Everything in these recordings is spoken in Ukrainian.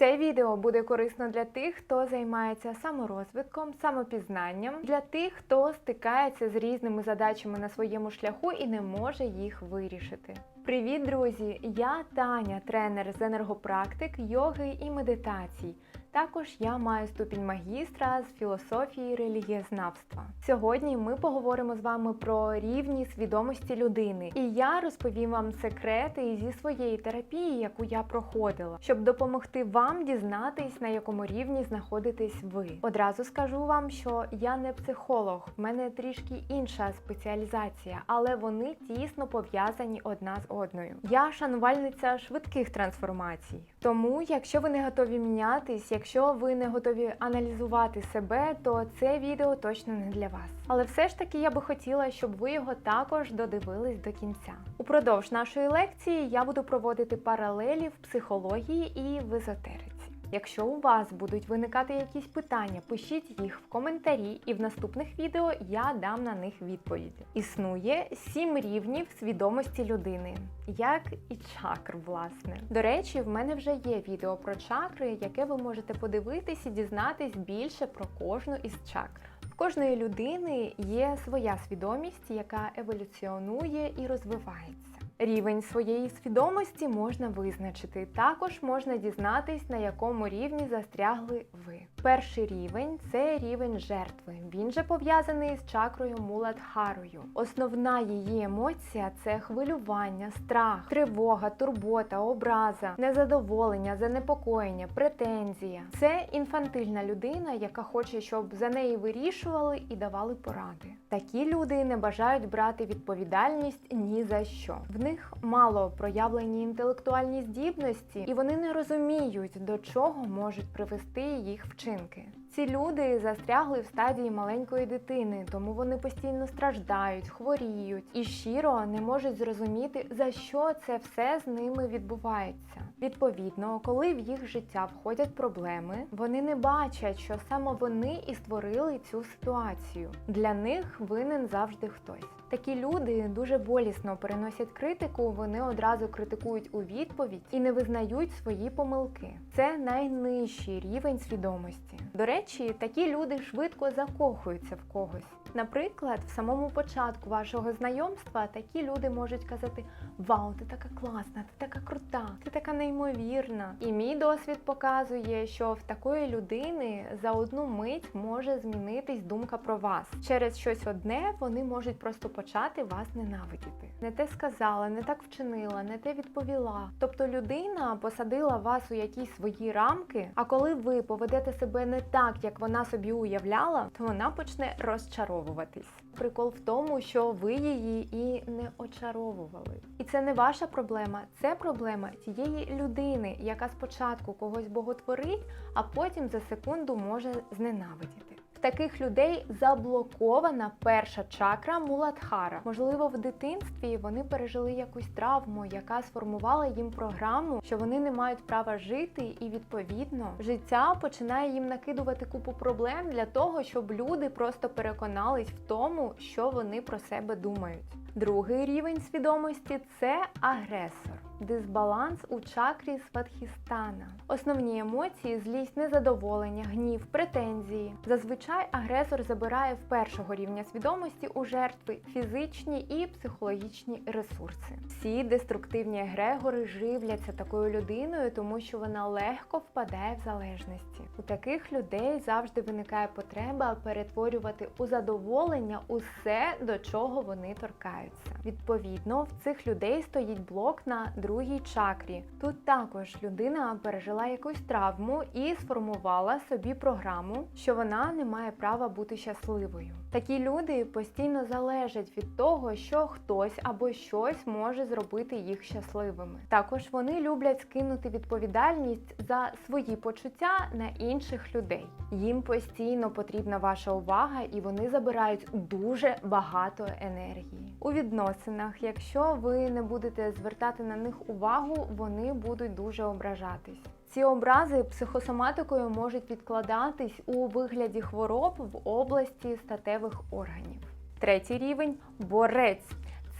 Це відео буде корисно для тих, хто займається саморозвитком, самопізнанням, для тих, хто стикається з різними задачами на своєму шляху і не може їх вирішити. Привіт, друзі! Я Таня, тренер з енергопрактик, йоги і медитацій. Також я маю ступінь магістра з філософії релігієзнавства. Сьогодні ми поговоримо з вами про рівні свідомості людини, і я розповім вам секрети зі своєї терапії, яку я проходила, щоб допомогти вам дізнатись, на якому рівні знаходитесь ви. Одразу скажу вам, що я не психолог, в мене трішки інша спеціалізація, але вони тісно пов'язані одна з одною. Я шанувальниця швидких трансформацій. Тому, якщо ви не готові мінятись, якщо ви не готові аналізувати себе, то це відео точно не для вас. Але все ж таки я би хотіла, щоб ви його також додивились до кінця. Упродовж нашої лекції я буду проводити паралелі в психології і в езотериці. Якщо у вас будуть виникати якісь питання, пишіть їх в коментарі, і в наступних відео я дам на них відповіді. Існує сім рівнів свідомості людини, як і чакр, власне. До речі, в мене вже є відео про чакри, яке ви можете подивитись і дізнатись більше про кожну із чакр. Кожної людини є своя свідомість, яка еволюціонує і розвивається. Рівень своєї свідомості можна визначити. Також можна дізнатись, на якому рівні застрягли ви. Перший рівень це рівень жертви. Він же пов'язаний з чакрою Муладхарою. Основна її емоція це хвилювання, страх, тривога, турбота, образа, незадоволення, занепокоєння, претензія. Це інфантильна людина, яка хоче, щоб за неї вирішували і давали поради. Такі люди не бажають брати відповідальність ні за що. В них мало проявлені інтелектуальні здібності, і вони не розуміють, до чого можуть привести їх вчинки. Ці люди застрягли в стадії маленької дитини, тому вони постійно страждають, хворіють і щиро не можуть зрозуміти, за що це все з ними відбувається. Відповідно, коли в їх життя входять проблеми, вони не бачать, що саме вони і створили цю ситуацію. Для них винен завжди хтось. Такі люди дуже болісно переносять критику, вони одразу критикують у відповідь і не визнають свої помилки. Це найнижчий рівень свідомості. До речі, такі люди швидко закохуються в когось. Наприклад, в самому початку вашого знайомства такі люди можуть казати: Вау, ти така класна, ти така крута, ти така неймовірна. І мій досвід показує, що в такої людини за одну мить може змінитись думка про вас. Через щось одне вони можуть просто почати вас ненавидіти. Не те сказала, не так вчинила, не те відповіла. Тобто людина посадила вас у якісь свої рамки, а коли ви поведете себе не так, як вона собі уявляла, то вона почне розчаровуватись. Прикол в тому, що ви її і не очаровували. І це не ваша проблема, це проблема тієї людини, яка спочатку когось боготворить, а потім за секунду може зненавидіти. Таких людей заблокована перша чакра Муладхара. Можливо, в дитинстві вони пережили якусь травму, яка сформувала їм програму, що вони не мають права жити, і відповідно життя починає їм накидувати купу проблем для того, щоб люди просто переконались в тому, що вони про себе думають. Другий рівень свідомості це агресор. Дисбаланс у чакрі Сватхістана. Основні емоції злість, незадоволення, гнів, претензії. Зазвичай агресор забирає в першого рівня свідомості у жертви фізичні і психологічні ресурси. Всі деструктивні егрегори живляться такою людиною, тому що вона легко впадає в залежності. У таких людей завжди виникає потреба перетворювати у задоволення усе, до чого вони торкаються. Відповідно, в цих людей стоїть блок на другій чакрі. Тут також людина пережила якусь травму і сформувала собі програму, що вона не має права бути щасливою. Такі люди постійно залежать від того, що хтось або щось може зробити їх щасливими. Також вони люблять скинути відповідальність за свої почуття на інших людей. Їм постійно потрібна ваша увага, і вони забирають дуже багато енергії. У відносинах, якщо ви не будете звертати на них увагу, вони будуть дуже ображатись. Ці образи психосоматикою можуть відкладатись у вигляді хвороб в області статевих органів. Третій рівень борець.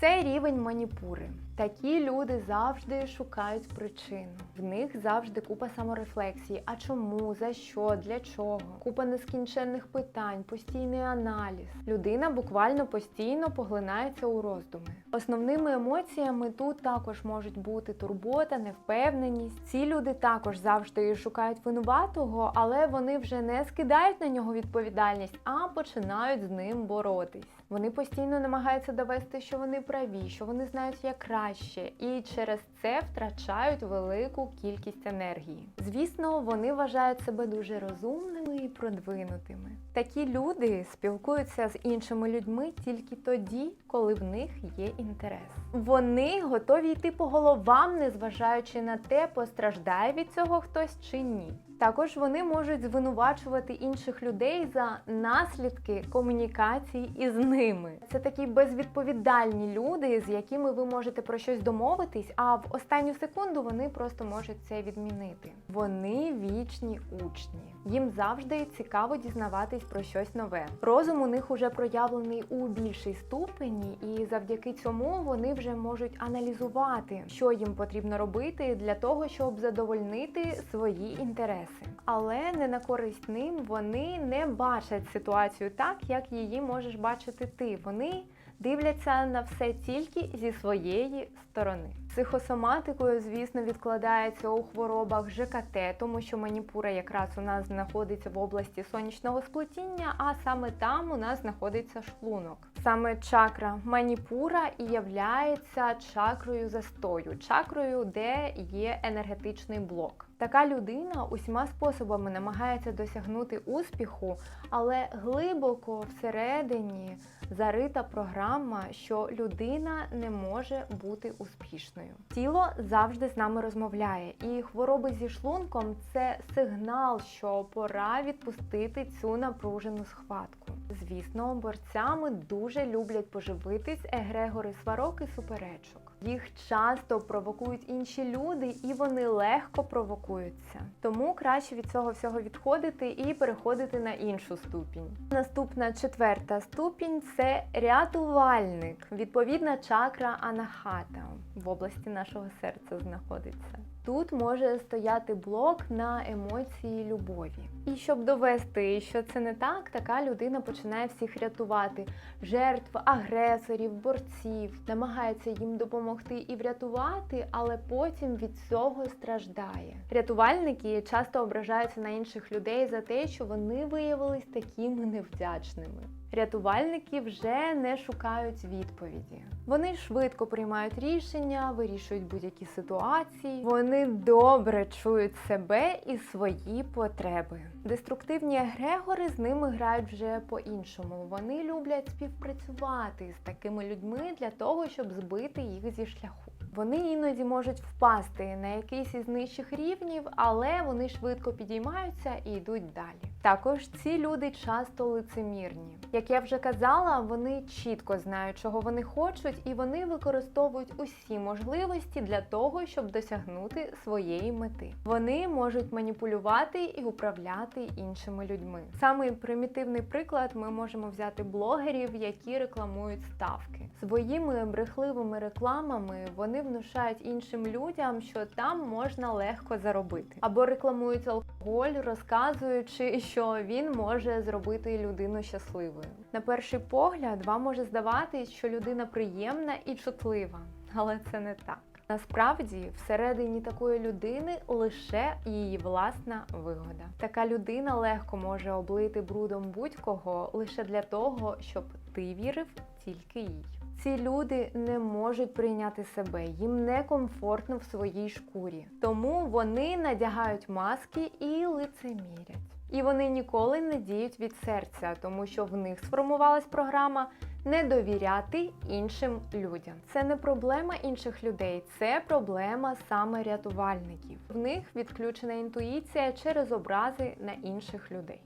Це рівень маніпури. Такі люди завжди шукають причину. В них завжди купа саморефлексії. А чому, за що, для чого? Купа нескінченних питань, постійний аналіз. Людина буквально постійно поглинається у роздуми. Основними емоціями тут також можуть бути турбота, невпевненість. Ці люди також завжди шукають винуватого, але вони вже не скидають на нього відповідальність, а починають з ним боротись. Вони постійно намагаються довести, що вони праві, що вони знають як краще, і через це втрачають велику кількість енергії. Звісно, вони вважають себе дуже розумними і продвинутими. Такі люди спілкуються з іншими людьми тільки тоді, коли в них є інтерес. Вони готові йти по головам, незважаючи на те, постраждає від цього хтось чи ні. Також вони можуть звинувачувати інших людей за наслідки комунікації із ними. Це такі безвідповідальні люди, з якими ви можете про щось домовитись, а в останню секунду вони просто можуть це відмінити. Вони вічні учні. Їм завжди цікаво дізнаватись про щось нове. Розум у них уже проявлений у більшій ступені, і завдяки цьому вони вже можуть аналізувати, що їм потрібно робити для того, щоб задовольнити свої інтереси. Але не на користь ним вони не бачать ситуацію так, як її можеш бачити ти. Вони дивляться на все тільки зі своєї сторони. Психосоматикою, звісно, відкладається у хворобах ЖКТ, тому що маніпура якраз у нас знаходиться в області сонячного сплетіння, а саме там у нас знаходиться шлунок. Саме чакра маніпура і являється чакрою застою, чакрою, де є енергетичний блок. Така людина усіма способами намагається досягнути успіху, але глибоко всередині зарита програма, що людина не може бути успішною. Тіло завжди з нами розмовляє, і хвороби зі шлунком це сигнал, що пора відпустити цю напружену схватку. Звісно, борцями дуже люблять поживитись егрегори сварок і суперечок. Їх часто провокують інші люди, і вони легко провокуються. Тому краще від цього всього відходити і переходити на іншу ступінь. Наступна четверта ступінь це рятувальник, відповідна чакра анахата в області нашого серця знаходиться. Тут може стояти блок на емоції любові. І щоб довести, що це не так, така людина починає всіх рятувати жертв, агресорів, борців, намагається їм допомогти і врятувати, але потім від цього страждає. Рятувальники часто ображаються на інших людей за те, що вони виявились такими невдячними. Рятувальники вже не шукають відповіді. Вони швидко приймають рішення, вирішують будь-які ситуації. Вони добре чують себе і свої потреби. Деструктивні егрегори з ними грають вже по-іншому. Вони люблять співпрацювати з такими людьми для того, щоб збити їх зі шляху. Вони іноді можуть впасти на якийсь із нижчих рівнів, але вони швидко підіймаються і йдуть далі. Також ці люди часто лицемірні. Як я вже казала, вони чітко знають, чого вони хочуть, і вони використовують усі можливості для того, щоб досягнути своєї мети. Вони можуть маніпулювати і управляти іншими людьми. Самий примітивний приклад ми можемо взяти блогерів, які рекламують ставки. Своїми брехливими рекламами вони внушають іншим людям, що там можна легко заробити, або рекламують алкоголь, розказуючи, що він може зробити людину щасливою. На перший погляд, вам може здаватись, що людина приємна і чутлива, але це не так. Насправді, всередині такої людини лише її власна вигода. Така людина легко може облити брудом будь-кого лише для того, щоб ти вірив тільки їй. Ці люди не можуть прийняти себе, їм некомфортно в своїй шкурі. Тому вони надягають маски і лицемірять. І вони ніколи не діють від серця, тому що в них сформувалась програма не довіряти іншим людям. Це не проблема інших людей, це проблема саме рятувальників. В них відключена інтуїція через образи на інших людей.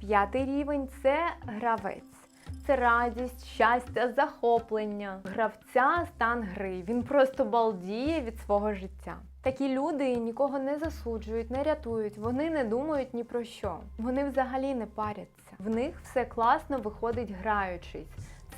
П'ятий рівень це гравець. Це радість, щастя, захоплення. Гравця стан гри. Він просто балдіє від свого життя. Такі люди нікого не засуджують, не рятують, вони не думають ні про що. Вони взагалі не паряться. В них все класно виходить граючись.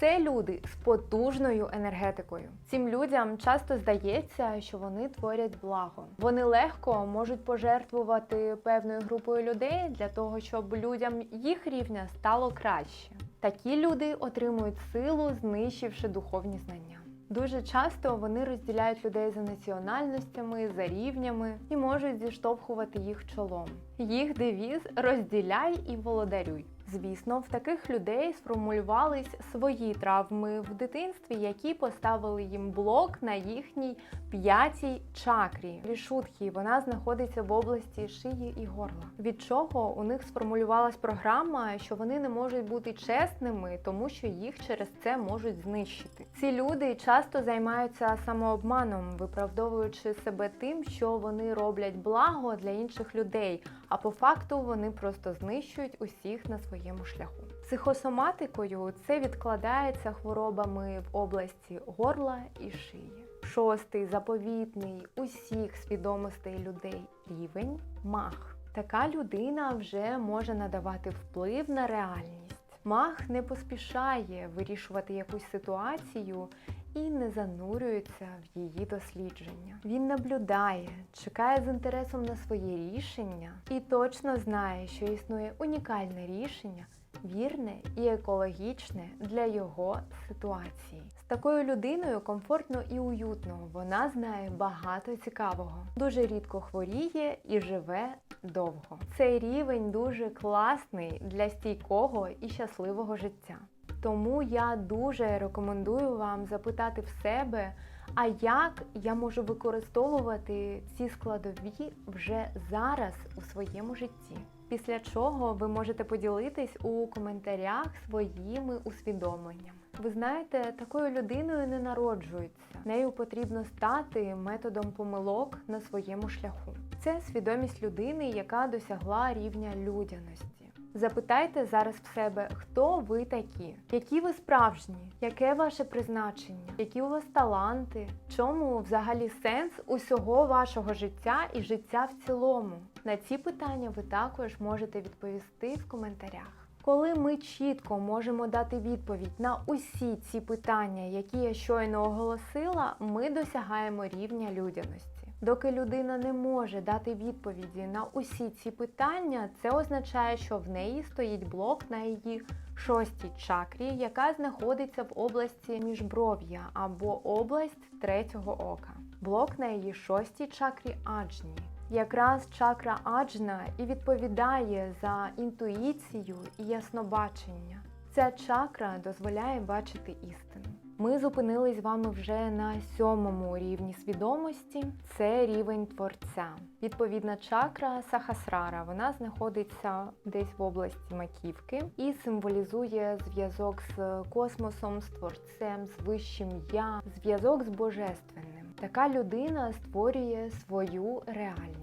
Це люди з потужною енергетикою. Цим людям часто здається, що вони творять благо. Вони легко можуть пожертвувати певною групою людей для того, щоб людям їх рівня стало краще. Такі люди отримують силу, знищивши духовні знання. Дуже часто вони розділяють людей за національностями, за рівнями і можуть зіштовхувати їх чолом. Їх девіз розділяй і володарюй. Звісно, в таких людей сформулювались свої травми в дитинстві, які поставили їм блок на їхній п'ятій чакрі. Рішутхі вона знаходиться в області шиї і горла. Від чого у них сформулювалась програма, що вони не можуть бути чесними, тому що їх через це можуть знищити. Ці люди часто займаються самообманом, виправдовуючи себе тим, що вони роблять благо для інших людей, а по факту вони просто знищують усіх на своєму шляху. Психосоматикою це відкладається хворобами в області горла і шиї. Шостий заповітний усіх свідомостей людей рівень мах. Така людина вже може надавати вплив на реальність. Мах не поспішає вирішувати якусь ситуацію і не занурюється в її дослідження. Він наблюдає, чекає з інтересом на своє рішення і точно знає, що існує унікальне рішення, вірне і екологічне для його ситуації. З такою людиною комфортно і уютно. Вона знає багато цікавого, дуже рідко хворіє і живе довго. Цей рівень дуже класний для стійкого і щасливого життя. Тому я дуже рекомендую вам запитати в себе, а як я можу використовувати ці складові вже зараз у своєму житті. Після чого ви можете поділитись у коментарях своїми усвідомленнями. Ви знаєте, такою людиною не народжуються. Нею потрібно стати методом помилок на своєму шляху. Це свідомість людини, яка досягла рівня людяності. Запитайте зараз в себе, хто ви такі, які ви справжні, яке ваше призначення, які у вас таланти, чому взагалі сенс усього вашого життя і життя в цілому. На ці питання ви також можете відповісти в коментарях. Коли ми чітко можемо дати відповідь на усі ці питання, які я щойно оголосила, ми досягаємо рівня людяності. Доки людина не може дати відповіді на усі ці питання, це означає, що в неї стоїть блок на її шостій чакрі, яка знаходиться в області міжбров'я або область третього ока. Блок на її шостій чакрі аджні. Якраз чакра аджна і відповідає за інтуїцію і яснобачення. Ця чакра дозволяє бачити істину. Ми зупинились з вами вже на сьомому рівні свідомості. Це рівень творця. Відповідна чакра Сахасрара. Вона знаходиться десь в області маківки і символізує зв'язок з космосом, з творцем, з вищим я, зв'язок з божественним. Така людина створює свою реальність.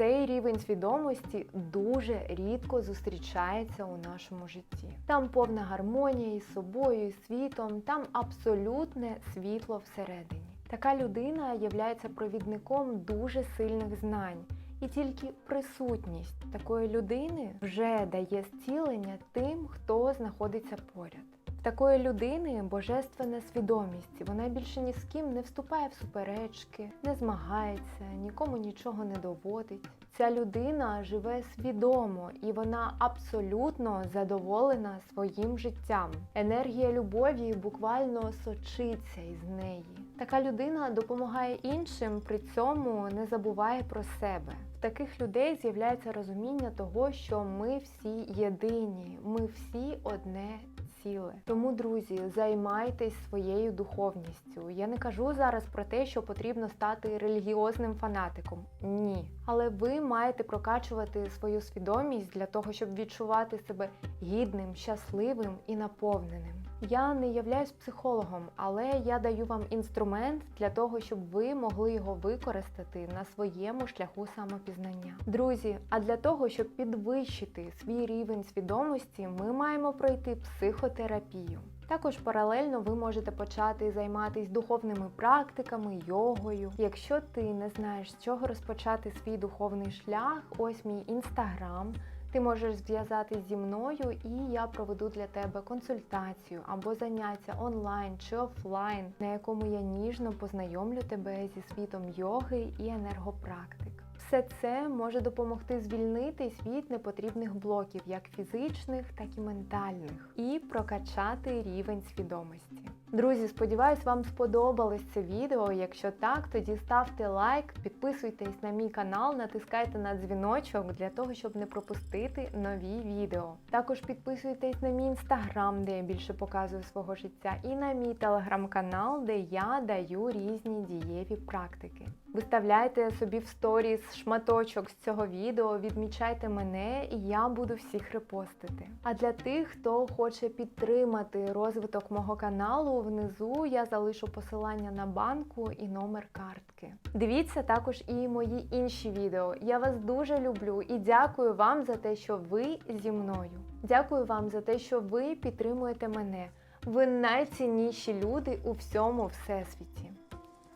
Цей рівень свідомості дуже рідко зустрічається у нашому житті. Там повна гармонія із собою, і світом, там абсолютне світло всередині. Така людина є провідником дуже сильних знань. І тільки присутність такої людини вже дає зцілення тим, хто знаходиться поряд. Такої людини божественна свідомість. Вона більше ні з ким не вступає в суперечки, не змагається, нікому нічого не доводить. Ця людина живе свідомо і вона абсолютно задоволена своїм життям. Енергія любові буквально сочиться із неї. Така людина допомагає іншим, при цьому не забуває про себе. В таких людей з'являється розуміння того, що ми всі єдині, ми всі одне ціле. Тому, друзі, займайтесь своєю духовністю. Я не кажу зараз про те, що потрібно стати релігіозним фанатиком. Ні. Але ви маєте прокачувати свою свідомість для того, щоб відчувати себе гідним, щасливим і наповненим. Я не являюсь психологом, але я даю вам інструмент для того, щоб ви могли його використати на своєму шляху самопізнання. Друзі, а для того, щоб підвищити свій рівень свідомості, ми маємо пройти психотерапію. Також паралельно ви можете почати займатися духовними практиками, йогою. Якщо ти не знаєш, з чого розпочати свій духовний шлях, ось мій інстаграм Ти можеш зв'язатись зі мною, і я проведу для тебе консультацію або заняття онлайн чи офлайн, на якому я ніжно познайомлю тебе зі світом йоги і енергопрактик. Все це може допомогти звільнитись від непотрібних блоків, як фізичних, так і ментальних, і прокачати рівень свідомості. Друзі, сподіваюсь, вам сподобалось це відео. Якщо так, тоді ставте лайк, підписуйтесь на мій канал, натискайте на дзвіночок для того, щоб не пропустити нові відео. Також підписуйтесь на мій інстаграм, де я більше показую свого життя, і на мій телеграм-канал, де я даю різні дієві практики. Виставляйте собі в сторіс шматочок з цього відео, відмічайте мене, і я буду всіх репостити. А для тих, хто хоче підтримати розвиток мого каналу, внизу я залишу посилання на банку і номер картки. Дивіться також і мої інші відео. Я вас дуже люблю і дякую вам за те, що ви зі мною. Дякую вам за те, що ви підтримуєте мене. Ви найцінніші люди у всьому всесвіті.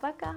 Пока!